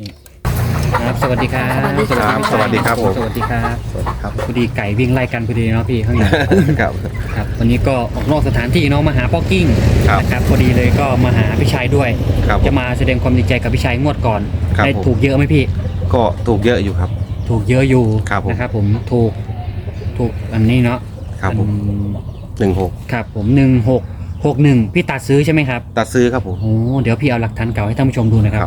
นี่ครับสวัสดีครับสวัสดีครับสวัสดีครับผมสวัสดีครับสวัสดีครับพอดีไก่วิ่งไล่กันพอดีเนาะพี่ข้างหลังครับ ครับวันนี้ก็ออกนอกสถานที่เนาะมาหาพ่อกิ้งครับนะครับพอดีเลยก็มาหาพี่ชายด้วย ครับจะมาแสดงความดีใจกับพี่ชายงวดก่อนครับได้ผม ถูกเยอะไหมพี่ ก็ถูกเยอะอยู่ครับ ถูกเยอะอยู่ครับผม นะครับ ผมถูกถูกอันนี้เนาะครับผมอันหนึ่งหกครับผมหนึ่งหกหกหนึ่งพี่ตัดซื้อใช่ไหมครับตัดซื้อครับผมโอ้เดี๋ยวพี่เอาหลักฐานเก่าให้ท่านผู้ชมดูนะครับ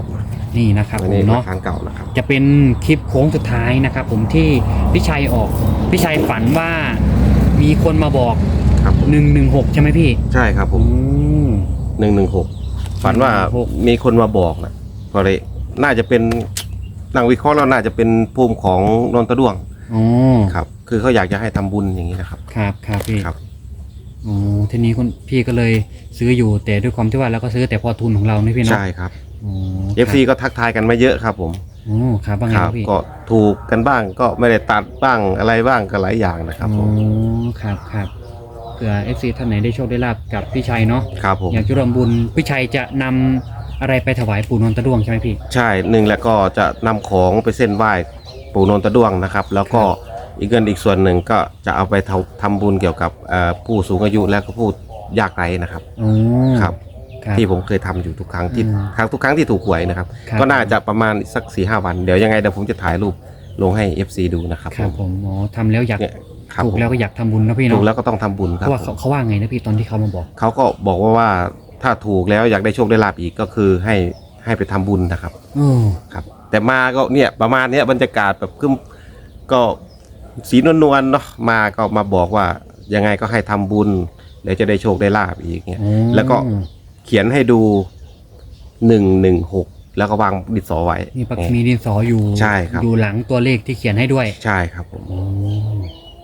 นี่นะครับอันผนี้มราเนาะคาเก่านะครับจะเป็นคลิปโค้งสุดท้ายนะครับ ผมที่พี่ชัยออกพี่ชัยฝันว่ามีคนมาบอกครับผมหนึ่งหนึ่งหกใช่ไหมพี่ ใช่ครับผมหนึ่งหนึ่งหกฝันว่า116มีคนมาบอกนะพอเลยน่าจะเป็นนั่งวิเคราะห์แล้วน่าจะเป็นภูมิของนนทดวงอ๋อครับ คือเขาอยากจะให้ทำบุญอย่างนี้นะครับ ครับครับพี่ครับอ๋อทีนี้คุณพี่ก็เลยซื้ออยู่แต่ด้วยความที่ว่าเราก็ซื้อแต่พอทุนของเรานี่พี่เนาะใช่ครับ อ๋อเอฟซีก็ทักทายกันมาเยอะครับผมอ๋อครับว่าไงคครัรับพี่ก็ถูกกันบ้างก็ไม่ได้ตัดบ้างอะไรบ้างก็หลายอย่างนะครับผอ๋อมครับครับเผื่อเอฟซีท่านไหนได้โชคได้ลาบกับพี่ชัยเนาะครับผม อยากจะร่วมบุญพี่ชัยจะนำอะไรไปถวายปู่นนทดวงใช่ไหมพี่ ใช่หนึ่งแล้วก็จะนำของไปเส้นไหว้ปู่นนทดวงนะครับ แล้วก็อีกเงินอีกส่วนหนึ่งก็จะเอาไปทำทำบุญเกี่ยวกับเอ่อผู้สูงอายุและก็ผู้ยากไร้นะครับอ๋อครับ ครับที่ผมเคยทำอยู่ทุกครั้งที่อืมครั้งทุกครั้งที่ถูกหวยนะครับ ครับ ก็น่าจะประมาณสักสี่ห้าวัน เดี๋ยวยังไงเดี๋ยวผมจะถ่ายรูปลงให้ FC ดูนะครับครับผมอ๋อทำแล้วอยากเนี่ยครับถูกผมแล้วก็อยากทำบุญนะพี่ถูเนาะกแล้วก็ต้องทำบุญเพครับราะว่าผเขามเขาว่าไงนะพี่ตอนที่เขามาบอก เขาก็บอกว่าว่าถ้าถูกแล้วอยากได้โชคได้ลาบอีกก็คือให้ให้ไปทำบุญนะครับ อือครับแต่มาก็เนี่ยประมาณเนี้ยบรรยากาศแบบคึมก็สีนวลๆเนาะมาก็มาบอกว่ายังไงก็ให้ทำบุญเดี๋ยวจะได้โชคได้ลาบอีกเนี่ยอ๋อแล้วก็ เขียนให้ดูหนึ่งหนึ่งหกแล้วก็วางดินสอไว้ มีปักมีดินสออยู่ใช่ครับ อยู่หลังตัวเลขที่เขียนให้ด้วยใช่ครับผมอ๋อ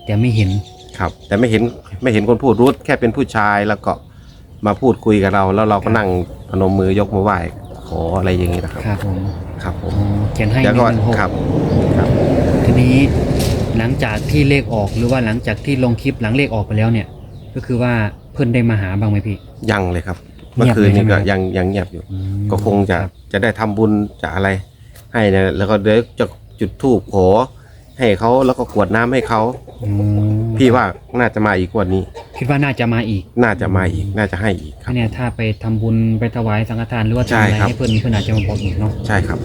แต่ไม่เห็นครับ แต่ไม่เห็นไม่เห็นคนพูดรู้แค่เป็นผู้ชายแล้วก็มาพูดคุยกับเรา แล้วเราก็นั่งพนมมือยกมือไหว้ขออะไรอย่างนี้นะครับ ครับผมครับผอ๋อมเขียนให้หแล้วนึ่ก็งหนึ่งหกครับครับ ทีนี้หลังจากที่เลขออกหรือว่าหลังจากที่ลงคลิปหลังเลขออกไปแล้วเนี่ย ก็คือว่าเพื่อนได้มาหาบ้างไหมพี่ ยังเลยครับ เงีเมื่อยบคืนเลยใช่นี้ไหมก็ครับยังยังเงียบอยู่อืมก็คงจะรับจะได้ทำบุญจะอะไร ให้เนี่ยแล้วก็เดี๋ยวจะจุดธูปขอให้เขาแล้วก็กรวดน้ำให้เขาอืมพี่ว่าน่าจะมาอีกงวันนี้ คิดว่าน่าจะมาอีก น่าจะมาอีกน่าจะให้อีกครับเนี่ยถ้าไปทำบุญไปถวายสังฆทานหรือว่าใช่ทำอะไรครับให้เพื่อนเพื่อนอาจจะมาบอกอีกเนาะใช่ครับ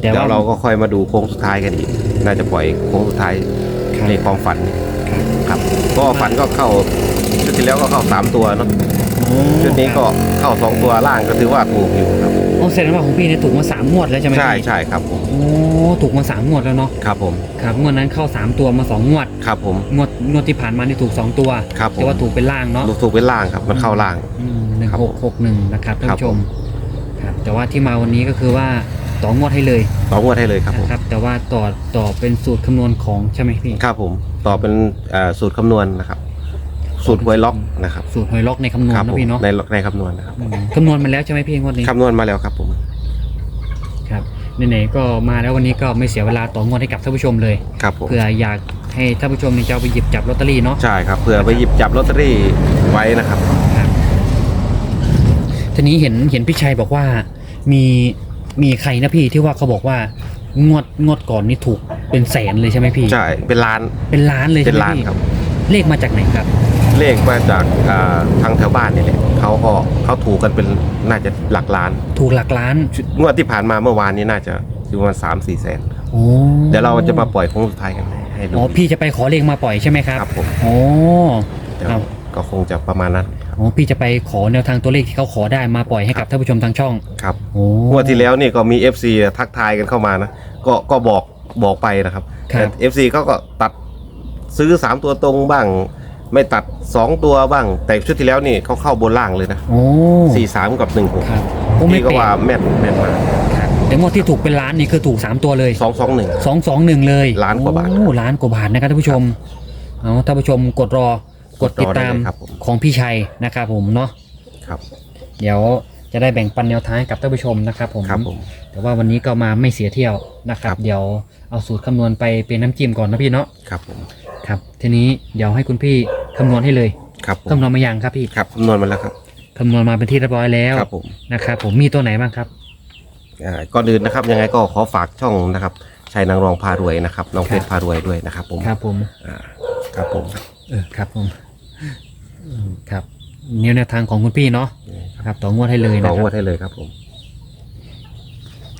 แต่เดี๋ยว่าวเราก็ค่อยมาดูโค้งสุดท้ายกันอีก น่าจะปล่อยโค้งสุดท้ายครับในความฝันนี่ครับ ก็ฝันก็เข้าชุดที่แล้วก็เข้าสามตัวเนาะโอ้ ชุดนี้ก็เข้าสองตัวล่างก็ถือว่าถูกอยู่ครับโอ้แสดงว่าของพี่เนี่ยถูกมาสามงวดแล้วใช่ไหมใช่พี่ใช่ครับผมโอ้ถูกมาสามงวดแล้วเนาะครับผมครับงวดนั้นเข้าสามตัวมาสองงวดครับผม งวดงวดที่ผ่านมานี่ถูกสองตัวครับผม แต่ว่าถูกเป็นล่างเนาะถูกเป็นล่างครับมันเข้าล่าง หนึ่งครับหผกมหกหนึ่งนะครับท่านครับ ผู้ชมครับแต่ว่าที่มาวันนี้ก็คือว่าต่องวดให้เลยต่องวดให้เลยครับผมนะครับ แต่ว่าต่อต่อเป็นสูตรคำนวณของใช่ไหมพี่ครับผมต่อเป็นเอ่อสูตรคำนวณนะครับ สูตรหวยล็อกนะครับสูตรหวยล็อกในคำนวณครับนะผมพี่เนาะในในคำนวณนะครับอืมคำนวณมาแล้วใช่ไหมพี่งวดนี้คำนวณมาแล้วครับผม ครับไหนๆก็มาแล้ววันนี้ก็ไม่เสียเวลาต่องวดให้กับท่านผู้ชมเลยครับผม เผื่ออยากให้ท่านผู้ชมเนี่ยจะเอาไปหยิบจับลอตเตอรี่เนาะ ใช่ครับเผื่อไปหยิบจับลอตเตอรี่ไว้นะครับ ครับทีนี้เห็นเห็นพี่ชัยบอกว่ามีมีใครนะพี่ที่ว่าเขาบอกว่างวดงวดก่อนนี่ถูกเป็นแสนเลยใช่ไหมพี่ ใช่ เป็นล้าน เป็นล้านเลยเป็ใช่นไหมล้านพี่ครับ เลขมาจากไหนครับ เลขมาจากอ่าทางแถวบ้านนี่แหละเขาก็เขาถูกกันเป็นน่าจะหลักล้านถูกหลักล้านงวดที่ผ่านมาเมื่อวานนี้น่าจะอยู่ประมาณสามสี่แสนโอ้เดี๋ยวเราจะมาปล่อยโค้งสุดท้ายกันให้ดูอ๋อพี่จะไปขอเลขมาปล่อยใช่ไหมครับครับผมโอ้เดี๋ยวครับก็คงจะประมาณนั้นครับอ๋อพี่จะไปขอแนวทางตัวเลขที่เขาขอได้มาปล่อยให้กับท่านผู้ชมทางช่องครับ โอ้งวดที่แล้วนี่ก็มี FC ทักทายกันเข้ามานะ ก็ก็บอกบอกไปนะครับครัแต่บ FC เขาก็ตัดซื้อ 3 ตัวตรงบ้าง ไม่ตัด2ตัวบ้าง แต่ชุดที่แล้วนี่เขาเข้าบนล่างเลยนะโอ้43กับ16ครับโอ้ไม่พี่ก็แปลว่ากแม่นแม่นมาก ครับแต่งวดที่ถูกเป็นล้านนี่คือถูกสามตัวเลย221สองสองหนึ่งเลยล้านกว่าบาทโอ้ล้านกว่าบาทนะครับท่านผู้ชมเอาท่านผู้ชมกดรอกดติดตามกดรอได้เลยครับผม ของพี่ชัยนะครับผมเนาะครับ เดี๋ยวจะได้แบ่งปันแนวทางให้กับท่านผู้ชมนะครับผม ครับผม แต่ว่าวันนี้ก็มาไม่เสียเที่ยวนะครับ ครับ เดี๋ยวเอาสูตรคำนวณไปเป็นน้ำจิ้มก่อนนะพี่เนาะครับผม ครับ ทีนี้เดี๋ยวให้คุณพี่ คำนวณให้เลยครับผมคำนวณมายังครับพี่ครับคำนวณมาแล้วครับคำนวณมาเป็นที่เรียบร้อยแล้วครับผมนะครับผมมีตัวไหนบ้างครับอ่าก่อนอื่นนะครับยังไงก็ขอฝากช่องนะครับชัยนางรองพารวยนะครับน้องเพชรพารวยด้วยนะครับผมครับผมอ่าครับผมเออครับผมอืมครับนี่แนวทางของคุณพี่เนาะครับต่องวดให้เลยลนะองคงวรัดบให้เลยครับผม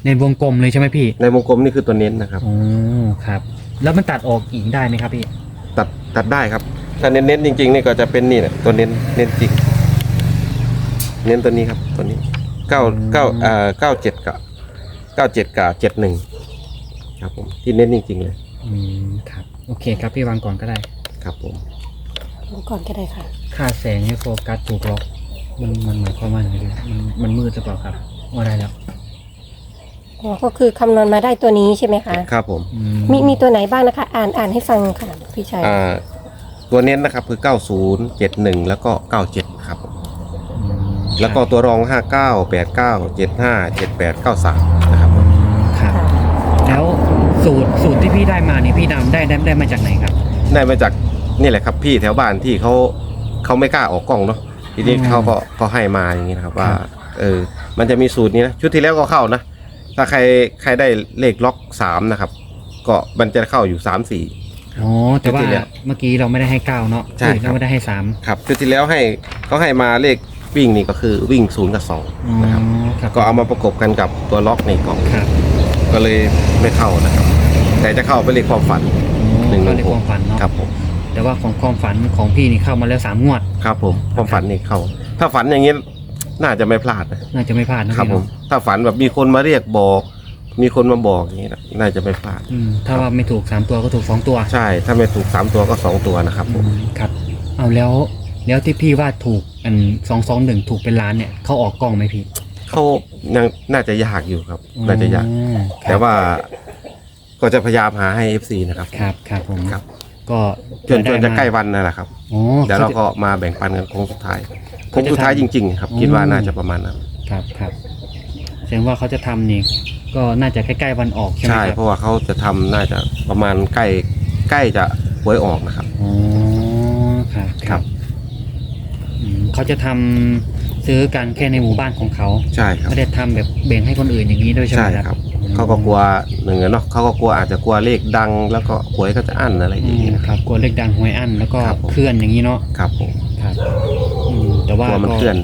ในวงกลมเลยใช่ไหมพี่ในวงกลมนี่คือตัวเน้นนะครับโอ้ครับ แล้วมันตัดออกอีกได้ไหมครับพี่ ตัดตัดได้ครับ ถ้าเน้นๆจริงๆนี่ก็จะเป็นนี่แหละตัวเน้นเน้นจริง เน้นตัวนี้ครับ ตัวนี้เก้าเก้าอ่าเก้าเจ็ดกับเก้าเจ็ดกับเจ็ดหนึ่งครับผมที่เน้นจริงๆเลย อืมครับ โอเคครับพี่วางก่อนก็ได้ ครับผมดูก่อนก็ได้ค่ะ ค่าแสงให้โฟกัสถูกล็อกมันมันหมายความว่าไงพี่มันมันมืดหรือเปล่าครับว่าได้แล้วอ๋อ ก็คือคำนวณมาได้ตัวนี้ใช่ไหมคะ ครับผม อืมีมีตัวไหนบ้างนะคะ อ่านอ่านให้ฟังค่ะพี่ชัย อ่า ตัวเน้นนะครับคือเก้าศูนย์เจ็ดหนึ่งแล้วก็เก้าเจ็ดครับผมอืมแล้วก็ตัวรองห้าเก้าแปดเก้าเจ็ดห้าเจ็ดแปดเก้าสามนะครับผมครับค่ะแล้วสูตรสูตรที่พี่ได้มานี่พี่ดำได้ได้ได้มาจากไหนครับ ได้มาจากนี่แหละครับพี่แถวบ้านที่เขาเขาไม่กล้าออกกล้องเนาะทีนี้อืมเขาก็ก็ให้มาอย่างนี้นะครับว่าครับเออมันจะมีสูตรนี้นะชุดที่แล้วก็เข้านะ ถ้าใครใครได้เลขล็อกสามนะครับ ก็มันจะเข้าอยู่สามสี่ อ๋อแต่ว่าชุดที่แล้วเมื่อกี้เราไม่ได้ให้เก้าเนาะใช่ครับ เราไม่ได้ให้สามครับชุดที่แล้วให้เขาให้มาเลขวิ่งนี่ก็คือวิ่งศูนย์กับสองอ๋อนะครับครับก็เอามาประกบกันกับตัวล็อกนี่ก็ครับก็เลยไม่เข้านะครับ แต่จะเข้าไปเลขความฝัน หนึ่งหนึ่ก็งในหกความฝันเนาะครับผมแต่ว่าของความฝันของพี่นี่เข้ามาแล้วสามงวด ครับผมความฝันนี่เข้า ถ้าฝันอย่างนี้น่าจะไม่พลาดนะน่าจะไม่พลาดนะครับผพี่มเนาะถ้าฝันแบบมีคนมาเรียกบอก มีคนมาบอกอย่างนี้นะน่าจะไม่พลาด อืมถ้าว่าไม่ถูกสามตัวก็ถูกสองตัวใช่ ถ้าไม่ถูกสามตัวก็สองตัวนะครับผม อืมครับ เอาแล้วแล้วที่พี่ว่าถูกอันสองสองหนึ่งถูกเป็นล้านเนี่ยเขาออกกล้องไหมพี่เขายังน่าจะยากอยู่ครับ น่าจะยากอ๋อครับแต่ว่าก็จะพยายามหาให้ FC นะครับ ครับครับผมครับ ก็จนจนจะใกล้วันนั่นแหละครับ อ๋อ เดี๋ยวเราขจะก็มาแบ่งปันกันโค้งสุดท้ายโค้เขางจะสุดท้ายทำจริงๆ ครับอืมคิดว่าน่าจะประมาณนั้น ครับครับแสดงว่าเขาจะทำนี่ ก็น่าจะใกล้ๆวันออกใช่ไหมใช่ คเพรับราะว่าเขาจะทำน่าจะประมาณใกล้ใกล้จะหวยออกนะครับ อ๋อครับครับอืมเขาจะทำซื้อกันแค่ในหมู่บ้านของเขาใช่ครับ ไม่ได้ทำแบบแบ่งให้คนอื่นอย่างนี้ด้วยใช่ไหมใช่คครัรับบ เขาก็กลัวหนึ่งอะเนาะเขาก็กลัวอาจจะกลัวเลขดัง แล้วก็หวยก็จะอั้นอะไรออืย่างมนี้นะคครับ รับกลัวเลขดังหวยอั้นแล้วก็ครับผม เคลื่อนอย่างนี้เนาะครับผมครับอืมแต่กว่าลัวมันก็เคลื่อน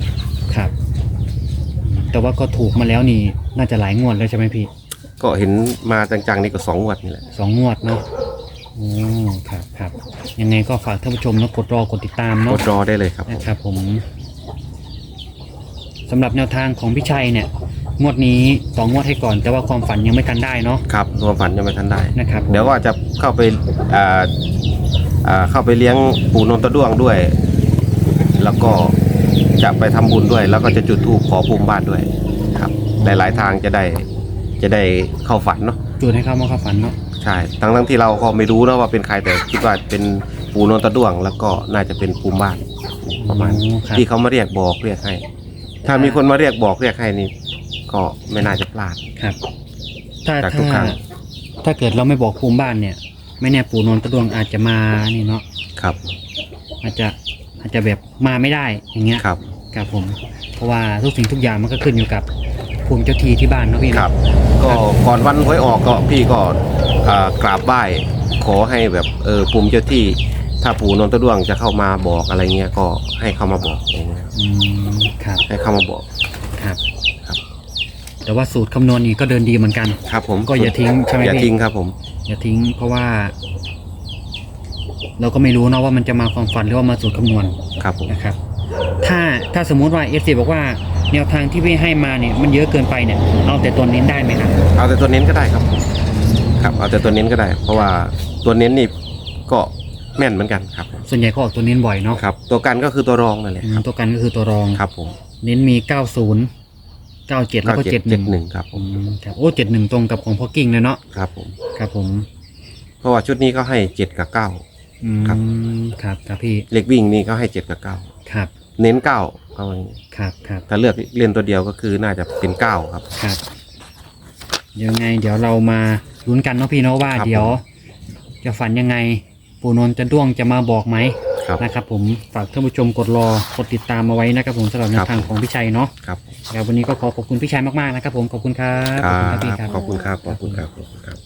ครับ แต่ว่าก็ถูกมาแล้วนี่ น่าจะหลายงวดแล้วใช่ไหมพี่ ก็เห็นมาจังๆนี่ก็สองงวดนี่แหละ สองงวดเนาะโอ้ครับครับ ยังไงก็ฝากท่านผู้ชมนะกดรอกดติดตามกเนาะดรอได้เลยครับผมนะครับผมสำหรับแนวทางของพี่ชัยเนี่ย งวดนี้สองงวดให้ก่อน แต่ว่าความฝันยังไม่ทันได้เนาะครับตัวฝันยังไม่ทันได้ นะครับเดี๋ยวว่าจะเข้าไปอ่าอ่าเข้าไปเลี้ยงปู่นนทด้วงด้วย แล้วก็ จะไปทำบุญด้วย แล้วก็จะจุดธูปขอภูมิบ้านด้วยครับ หลายๆทางจะได้จะได้เข้าฝันเนาะจูดให้เข้ามาเข้าฝันเนาะใช่ทั้งทั้งที่เราก็ไม่รู้นะว่าเป็นใครแต่คิดว่าเป็นปู่นนทด้วง แล้วก็น่าจะเป็นภูมิบ้านประมาณโอ้ครับที่เขามาเรียกบอกเรียกให้ ถ้ามีคนมาเรียกบอกเรียกให้นี่ก็ไม่น่าจะพลาดครับ ถ้าจากทุถ้ากครั้งถ้าเกิดเราไม่บอกภูมิบ้านเนี่ย ไม่แน่ปู่นนท์ตะดวงอาจจะมานี่เนาะครับ อาจจะ อาจจะแบบมาไม่ได้อย่างเงี้ยครับ ครับผม เพราะว่าทุกสิ่งทุกอย่างมันก็ขึ้นอยู่กับภูมิเจ้าที่ที่บ้านเนาะพี่คเนาะ รับ ก็ก่อนวันหวยออกก็พี่ก็อ่ากราบไหว้ขอให้แบบเออภูมิเจ้าที่ ถ้าปู่นนทด้วงจะเข้ามาบอกอะไรเงี้ยก็ให้เข้ามาบอกอย่างเงี้ยอืมครับให้เข้ามาบอก ครับ ครับ แต่ว่าสูตรคำนวณนี่ก็เดินดีเหมือนกัน ครับผมก็อย่าทิ้งใช่ไหมอย่าพี่ ทิ้งครับผมอย่าทิ้งเพราะว่า เราก็ไม่รู้เนาะว่ามันจะมาความฝันหรือว่ามาสูตรคำนวณครับผมนะครับ ถ้าถ้าสมมุติว่าเอฟซีบอกว่าแนวทางที่พี่ให้มาเนี่ยมันเยอะเกินไปเนี่ยเอาแต่ตัวเน้นได้ไหมครับเอาแต่ตัวเน้นก็ได้ครับ ครับ เอาแต่ตัวเน้นก็ได้ เพราะว่าตัวเน้นนี่ก็แม่นเหมือนกันครับส่วนใหญ่ก็ออกตัวเน้นบ่อยเนาะครับ ตัวกันก็คือตัวรองนั่นแหละอืคมรับตัวกันก็คือตัวรองครับผมเน้นมี 90 97 แล้วก็เจ็ด71หนึ่งครับผอืมมครับโอ้71 ตรงกับของพ่อกิ้งเลยเนาะครับผม ครับผมเพราะว่าชุดนี้ก็ให้เจ็ดกับเก้า อืมครับครับครับพี่เล็กวิ่งนี่ก็ให้เจ็ดกับเก้าครับเน้นเก้าเอาอย่างนี้ครับครับถ้าเลือกเล่นตัวเดียวก็คือน่าจะเป็นเก้าครับ ครับเดี๋ยวไง เดี๋ยวเรามาลุ้นกันเนาะพี่เนาะว่า ครับเดี๋ยว จะฝันยังไง ปู่นนท์จะด้วงจะมาบอกไหมครับ นะครับ ผมฝากท่านผู้ชมกดรอกดติดตามมาไว้นะครับผมสำหรับแนครัวบทางของพี่ชัยเนาะครับครับวันนี้ก็ขอขอบคุณพี่ชัยมากๆนะครับผมขอบคุณครับครัขอบคุณครับพี่ครับบขอบคุณครับขอบคุณครับขอบคุณครับ